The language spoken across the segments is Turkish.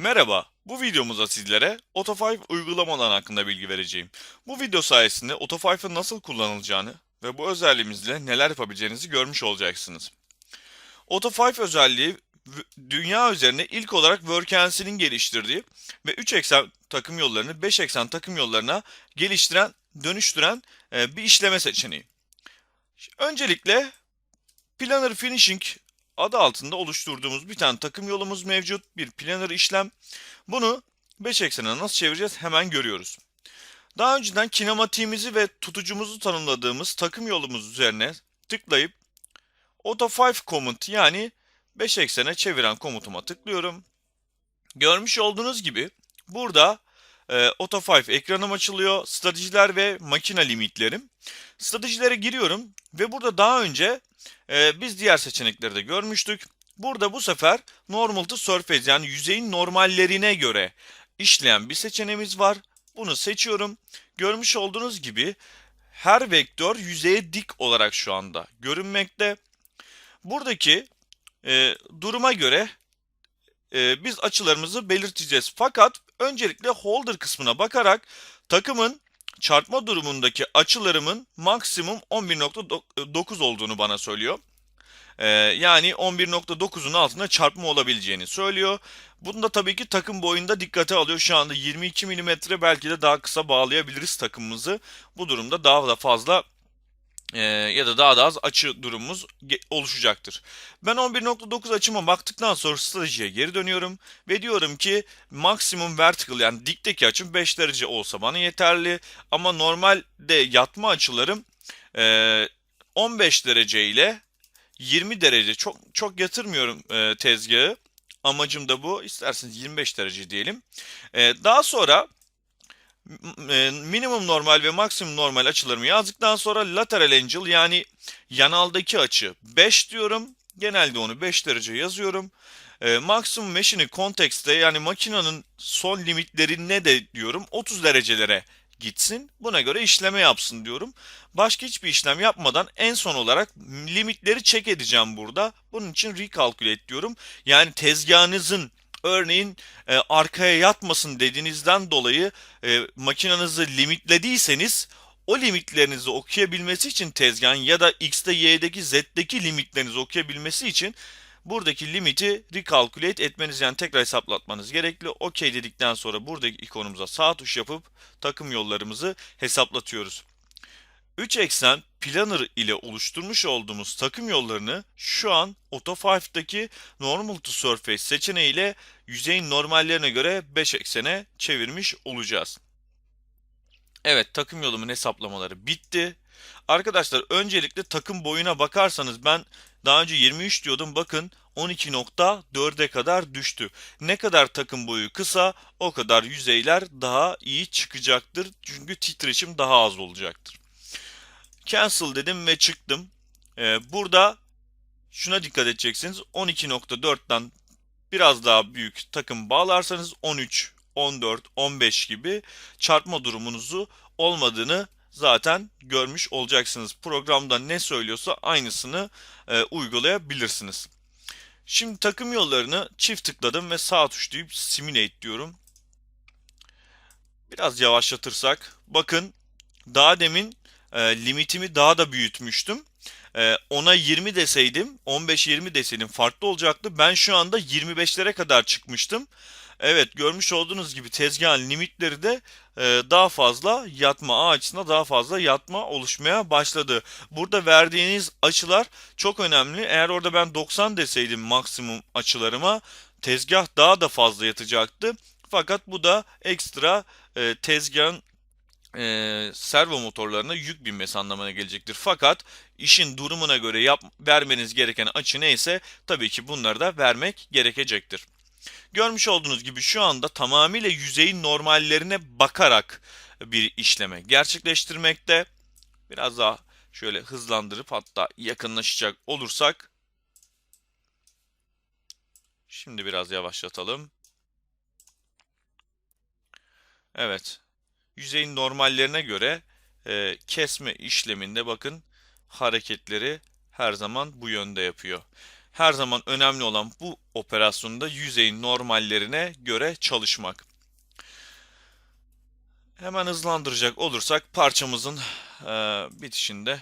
Merhaba, bu videomuzda sizlere Auto5 uygulamalar hakkında bilgi vereceğim. Bu video sayesinde Auto5'ın nasıl kullanılacağını ve bu özelliğimizle neler yapabileceğinizi görmüş olacaksınız. Auto5 özelliği dünya üzerine ilk olarak Workensi'nin geliştirdiği ve 3 eksen takım yollarını 5 eksen takım yollarına geliştiren, dönüştüren e, bir işleme seçeneği. Öncelikle Planner Finishing adı altında oluşturduğumuz bir tane takım yolumuz mevcut. Bir planner işlem. Bunu 5 eksene nasıl çevireceğiz hemen görüyoruz. Daha önceden kinematiğimizi ve tutucumuzu tanımladığımız takım yolumuz üzerine tıklayıp Auto 5 komut yani 5 eksene çeviren komutuma tıklıyorum. Görmüş olduğunuz gibi burada e, Auto 5 ekranım açılıyor. Stratejiler ve makine limitlerim. Stratejilere giriyorum ve burada daha önce e, biz diğer seçenekleri de görmüştük. Burada bu sefer normal to surface yani yüzeyin normallerine göre işleyen bir seçeneğimiz var. Bunu seçiyorum. Görmüş olduğunuz gibi her vektör yüzeye dik olarak şu anda görünmekte. Buradaki e, duruma göre e, biz açılarımızı belirteceğiz. Fakat öncelikle holder kısmına bakarak takımın çarpma durumundaki açılarımın maksimum 11.9 olduğunu bana söylüyor. Ee, yani 11.9'un altında çarpma olabileceğini söylüyor. Bunu da tabii ki takım boyunda dikkate alıyor. Şu anda 22 mm belki de daha kısa bağlayabiliriz takımımızı. Bu durumda daha da fazla e, ya da daha da az açı durumumuz oluşacaktır. Ben 11.9 açıma baktıktan sonra stratejiye geri dönüyorum ve diyorum ki maksimum vertical yani dikteki açım 5 derece olsa bana yeterli ama normalde yatma açılarım e, 15 derece ile 20 derece çok çok yatırmıyorum e, tezgahı. Amacım da bu. İsterseniz 25 derece diyelim. E, daha sonra e, minimum normal ve maksimum normal açılarımı yazdıktan sonra lateral angle yani yanaldaki açı 5 diyorum. Genelde onu 5 derece yazıyorum. E, maksimum mesh'ini kontekste yani makinenin son limitlerine de diyorum 30 derecelere gitsin. Buna göre işleme yapsın diyorum. Başka hiçbir işlem yapmadan en son olarak limitleri check edeceğim burada. Bunun için recalculate diyorum. Yani tezgahınızın örneğin e, arkaya yatmasın dediğinizden dolayı e, makinenizi limitlediyseniz o limitlerinizi okuyabilmesi için tezgahın ya da X'te, Y'deki, Z'deki limitlerinizi okuyabilmesi için buradaki limiti recalculate etmeniz yani tekrar hesaplatmanız gerekli. OK dedikten sonra buradaki ikonumuza sağ tuş yapıp takım yollarımızı hesaplatıyoruz. 3 eksen planner ile oluşturmuş olduğumuz takım yollarını şu an Auto5'daki Normal to Surface seçeneğiyle yüzeyin normallerine göre 5 eksene çevirmiş olacağız. Evet takım yolumun hesaplamaları bitti. Arkadaşlar öncelikle takım boyuna bakarsanız ben daha önce 23 diyordum bakın 12.4'e kadar düştü. Ne kadar takım boyu kısa o kadar yüzeyler daha iyi çıkacaktır. Çünkü titreşim daha az olacaktır. Cancel dedim ve çıktım. Ee, burada şuna dikkat edeceksiniz. 12.4'ten biraz daha büyük takım bağlarsanız 13, 14, 15 gibi çarpma durumunuzu olmadığını zaten görmüş olacaksınız. Programda ne söylüyorsa aynısını e, uygulayabilirsiniz. Şimdi takım yollarını çift tıkladım ve sağ tuşlayıp simulate diyorum. Biraz yavaşlatırsak bakın daha demin e, limitimi daha da büyütmüştüm. E, ona 20 deseydim 15-20 deseydim farklı olacaktı. Ben şu anda 25'lere kadar çıkmıştım. Evet görmüş olduğunuz gibi tezgahın limitleri de e, daha fazla yatma ağaçına daha fazla yatma oluşmaya başladı. Burada verdiğiniz açılar çok önemli. Eğer orada ben 90 deseydim maksimum açılarıma tezgah daha da fazla yatacaktı. Fakat bu da ekstra e, tezgahın e, servo motorlarına yük binmesi anlamına gelecektir. Fakat işin durumuna göre yap, vermeniz gereken açı neyse tabii ki bunları da vermek gerekecektir. Görmüş olduğunuz gibi şu anda tamamıyla yüzeyin normallerine bakarak bir işleme gerçekleştirmekte. Biraz daha şöyle hızlandırıp hatta yakınlaşacak olursak şimdi biraz yavaşlatalım. Evet. Yüzeyin normallerine göre e, kesme işleminde bakın hareketleri her zaman bu yönde yapıyor. her zaman önemli olan bu operasyonda yüzeyin normallerine göre çalışmak. Hemen hızlandıracak olursak parçamızın eee, bitişinde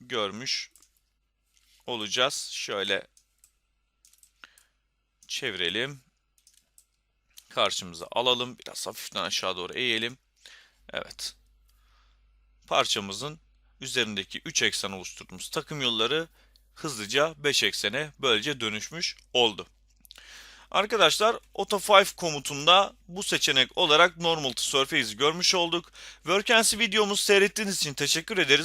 görmüş olacağız. Şöyle çevirelim. Karşımıza alalım. Biraz hafiften aşağı doğru eğelim. Evet. Parçamızın üzerindeki 3 eksen oluşturduğumuz takım yolları hızlıca 5 eksene böylece dönüşmüş oldu. Arkadaşlar Auto5 komutunda bu seçenek olarak Normal to Surface'i görmüş olduk. Workens'i videomuzu seyrettiğiniz için teşekkür ederiz.